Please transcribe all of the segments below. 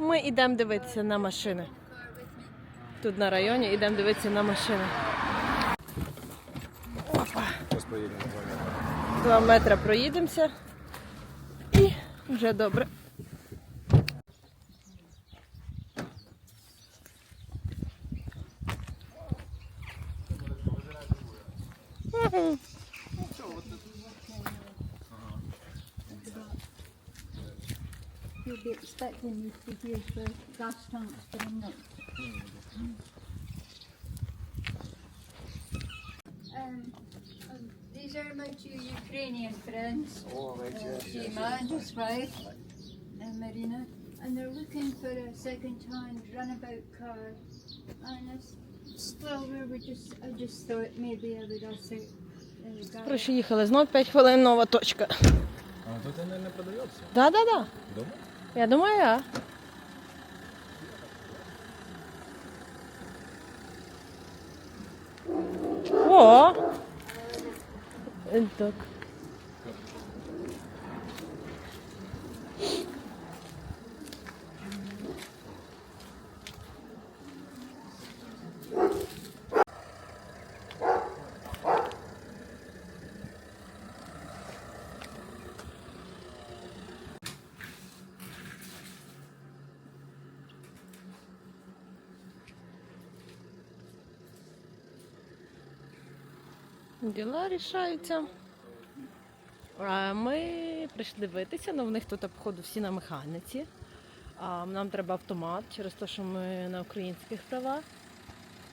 Ми йдемо дивитися на машини. Тут на районі йдемо дивитися на машини. Опа. два метри. Проїдемося. І вже добре. You'll be expecting me to use the gas tanks, but I'm not. Um, um, these are my two Ukrainian friends, О, uh, yes, yes, Dima and his wife, and Marina, and they're looking for a second-hand runabout car. And it's still, we were just, I just thought maybe I would ask it. Uh, guy. Приїхали знов 5 хвилин нова точка. А тут, наверное, продается. Да, да, да. Дома? Я думаю, я. О! Е, Так. Діла рішаються. А Ми прийшли дивитися, але в них тут, походу, всі на механіці. А нам треба автомат через те, що ми на українських правах.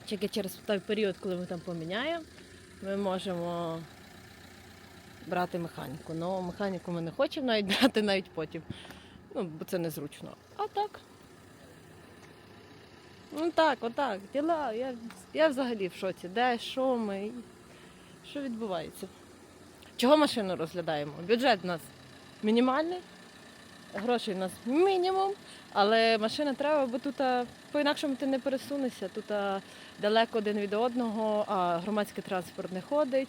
Тільки через той період, коли ми там поміняємо, ми можемо брати механіку. Ну, механіку ми не хочемо навіть брати навіть потім. Ну, бо це незручно. А так. Ну так, отак, діла. Я, я взагалі в шоці. Де, що ми? Що відбувається? Чого машину розглядаємо? Бюджет у нас мінімальний, грошей у нас мінімум, але машина треба, бо тут по-інакшому ти не пересунешся. Тут далеко один від одного, а громадський транспорт не ходить.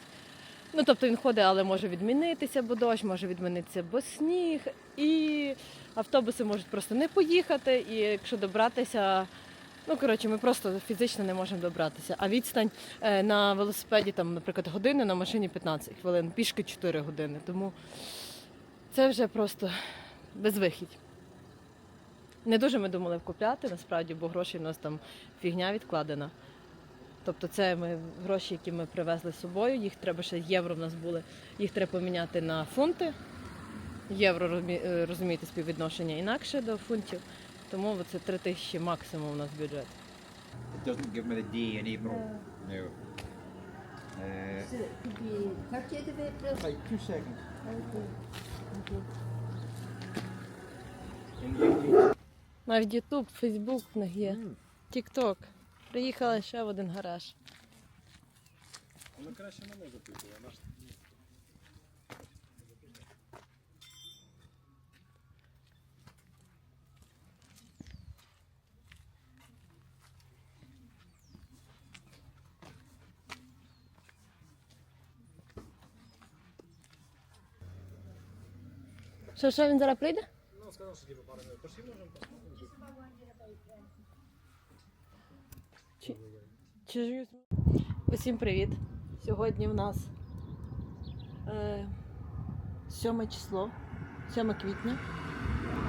Ну, тобто він ходить, але може відмінитися, бо дощ, може відмінитися, бо сніг, і автобуси можуть просто не поїхати. І якщо добратися, ну коротше, ми просто фізично не можемо добратися. А відстань е, на велосипеді, там, наприклад, години, на машині 15 хвилин, пішки 4 години. Тому це вже просто безвихідь. Не дуже ми думали купляти, насправді, бо грошей у нас там фігня відкладена. Тобто це ми гроші, які ми привезли з собою, їх треба ще євро в нас були, їх треба поміняти на фунти. Євро е, розумієте, співвідношення інакше до фунтів. Тому це 3 тисячі максимум у нас бюджет. It doesn't give me the day in April. Uh, No. Uh, so it could be 30th of April. like two seconds. Okay. Okay. In YouTube. Навіть Ютуб, Фейсбук в них є. Тік-Ток. Приїхали ще в один гараж. Воно краще мене запитує. Наш... Що, що він зараз прийде? Ну, сказав, що типу пару минут. Пошли, можемо посмотрети. Чи, чи. Усім привіт. Сьогодні в нас е, 7 число, 7 квітня.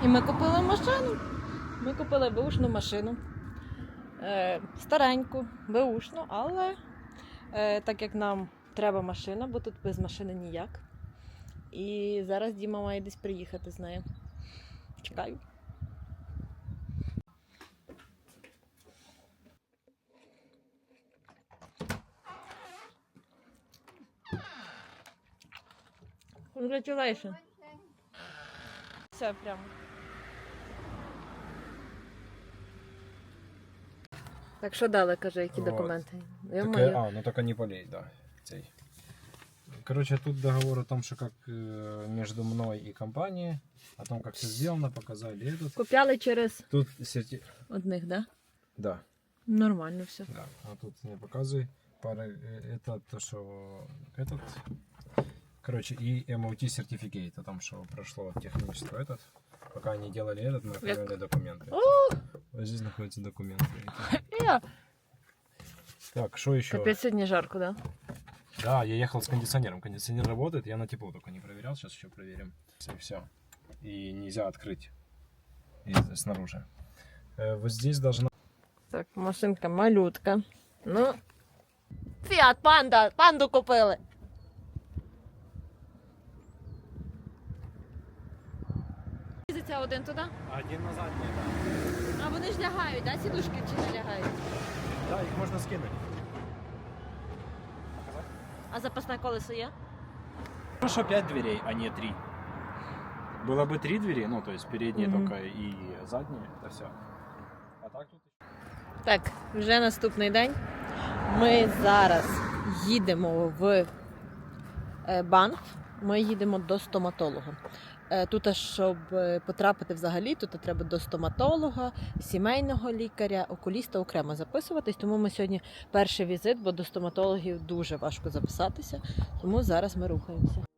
І ми купили машину. Ми купили беушну машину. Е, стареньку, беушну, але е, так як нам треба машина, бо тут без машини ніяк. І зараз Діма має десь приїхати з нею. Чекаю. Congratulations. Все прямо. Так що дали, каже, які документи? Я Таке, маю. а, ну только не полей, да. Цей. Короче, тут договор о том, что как э, между мной и компанией, о том, как все сделано, показали этот. Купляли через Тут серти... одних, да? Да, Нормально все. да. А тут не показывай. Пара, э, это то, что этот. Короче, и MOT сертификат о том, что прошло техническое этот. Пока они делали этот, мы оформляли документы. Вот здесь находятся документы. я. Так, что еще? Капець сьогодні жарко, да? Да, я ехал с кондиционером. Кондиционер работает, я на тепло только не проверял, сейчас еще проверим. И все. И нельзя открыть и снаружи. Э, Вот здесь должна... Так, машинка малютка. Ну. Фіат, панда, панду купили. Їздиться один туди. Один на задний, А вони ж лягають, да? Сідушки чи не лягають? да. Да, их можно скинуть. А запасне колесо є? Хорошо, 5 дверей, а не 3. Было бы 3 двери, ну, то есть передние Мгм. только и задние, это все. А так тут... Так, вже наступний день. Ми зараз їдемо в е, банк. Ми їдемо до стоматолога. Е, Тут, а щоб е, потрапити взагалі, тут треба до стоматолога, сімейного лікаря, окуліста окремо записуватись. Тому ми сьогодні перший візит, бо до стоматологів дуже важко записатися. Тому зараз ми рухаємося.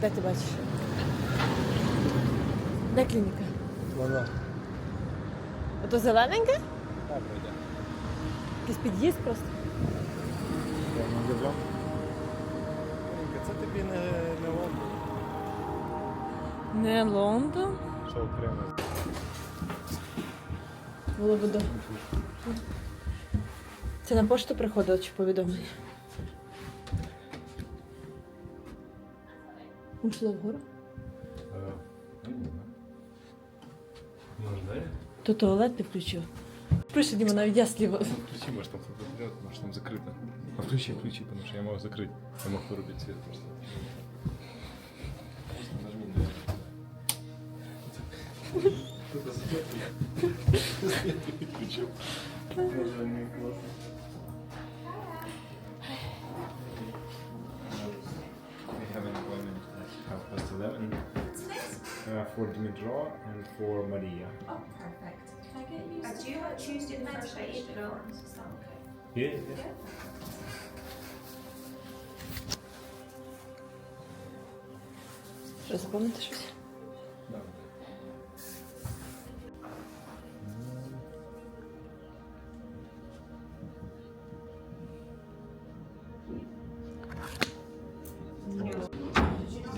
Де ти бачиш? Де клініка? Вона. Ото зелененьке? Так, вроде. Якийсь під'їзд просто. Я не удивлен. Це тобі не, не Лондон. Не Лондон. Що окремо. Було б добре. Це на пошту приходило чи повідомлення? Ушла вгору. Може, да? То туалет ти включив. Прошу, Діма, навіть я сліва. Включи, может там кто-то придет, может там закрыто. А включи, включи, потому что я могу закрыть. Я могу вырубить свет просто. We have an appointment at half past eleven uh, for Dmitro and for Maria. Oh, perfect. Can I get you? Uh, do you want Tuesday the first by eight forms? Is that okay? Yeah, yeah. Що, запомнити щось?